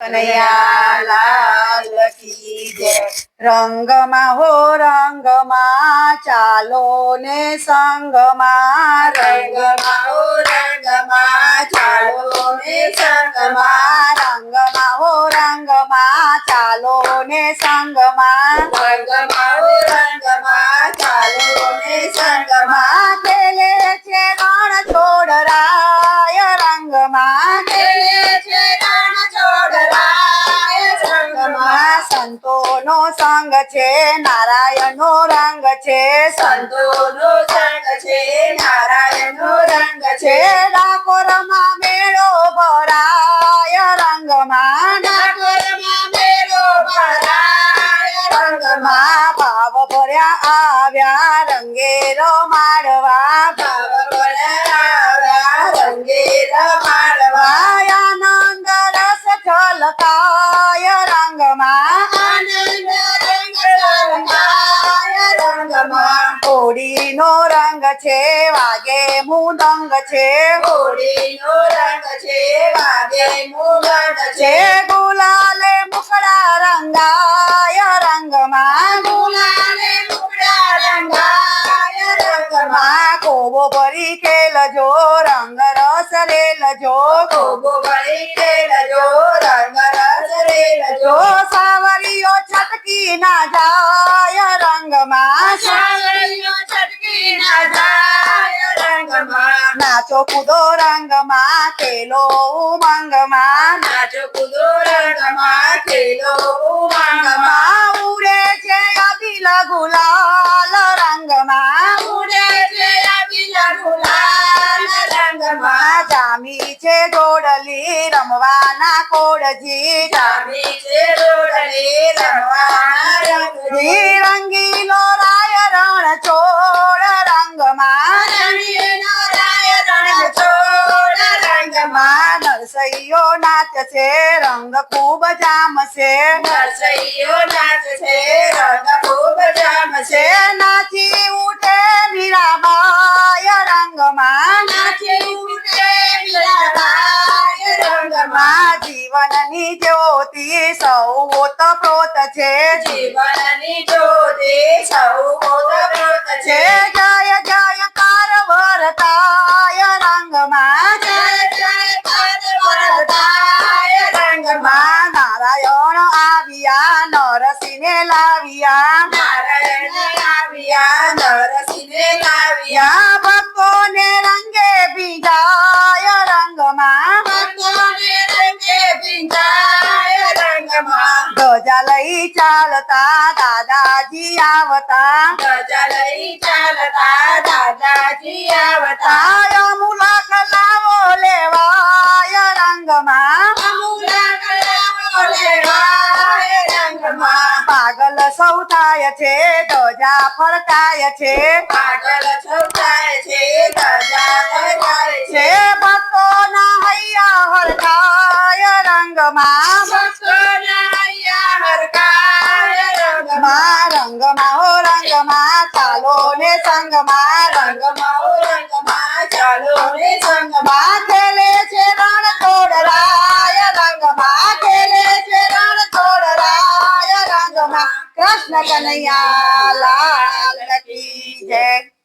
કનૈયા લાલ કી જય. રંગમાં હો, રંગમાં ચાલો ને સંગમાં. રંગમાં હો, રંગમાં ચાલો ને સંગમાં. રંગમાં હો, રંગમાં ચાલો ને સંગમાં. રંગમાં હો, રંગમાં ચાલો ને સંગમાં. સંતોનો સંગ છે નારાયણનો રંગ છે. સંતોનો સંગ છે નારાયણનો રંગ છે. ડાકોરમાં મેળો ભરાય રંગમાં ડાકોરમાં મેળો ભરાય રંગમાં માં ભાવ ભર્યા આવ્યા રંગેરો માળવા ભાવ ભર્યા આવ્યા રંગેરો માળવા રસ રંગમાં હોળીનો રંગ છે વાગે મુદંગ છે. હોળીનો રંગ છે વાગે મુગટ છે. ગુલાલે મુકડા રંગાય રંગમાં. ગુલાલે મુગડા રંગાય રંગમાં. કોબો ભરી ખેલજો રંગ રસ રેલજો કોબો ભરી ખેલજો જો સાવરીઓ છટકી ના જાય રંગમાં. સાવરીઓ છટકી ના જાય રંગમાં. નાચો કૂદો રંગમાં ખેલો ઉમંગમાં. નાચો કૂદો રંગમાં ખેલો ઉમંગમાં. ઉડે છે અભિલ ગુલાલ જામી છે જોડલી રમવાના કોડજી જામી છે રમવાના રંગજી રંગીલો રાય રણ છોડ રંગમાં. રણીનો રાય રણ છોડ રંગમાં. નરસૈયો નાચ છે રંગ ખૂબ જામ છે નરસૈયો નાચ છે રંગ જીવનની જ્યોતિ સૌ પ્રોત છે. જીવનની જ્યોતિ સૌ પોતપ્રોત છે છે. જય જય કાર વરતાય રંગમાં જય. જય કાર વરતાય રંગમાં. નારાયણ આવ્યા નરસિંહને લાવ્યા. નારાયણ આવ્યા નરસિંહને લાવ્યા. ભક્તોને રંગે બીજાય ચાલતા દાદાજી આવતા. ધજા લઈ ચાલતા દાદાજી આવતા. મુલાક લાવો લેવાય રંગમાં. અમુલા કલાઓ લેવાય રંગમાં. પાગલ સૌ થાય છે ધજા ફરકાય છે. પાગલ છોટાય છે ધજા ચાલો ને સંગમાં, રંગમાં રંગમાં ચાલો ને સંગમાં ખેલે છે રણ તોડરાય રંગમાં, ખેલે છે રણ તોડરાય રંગમાં. કૃષ્ણ કનૈયા લાલ કી જય.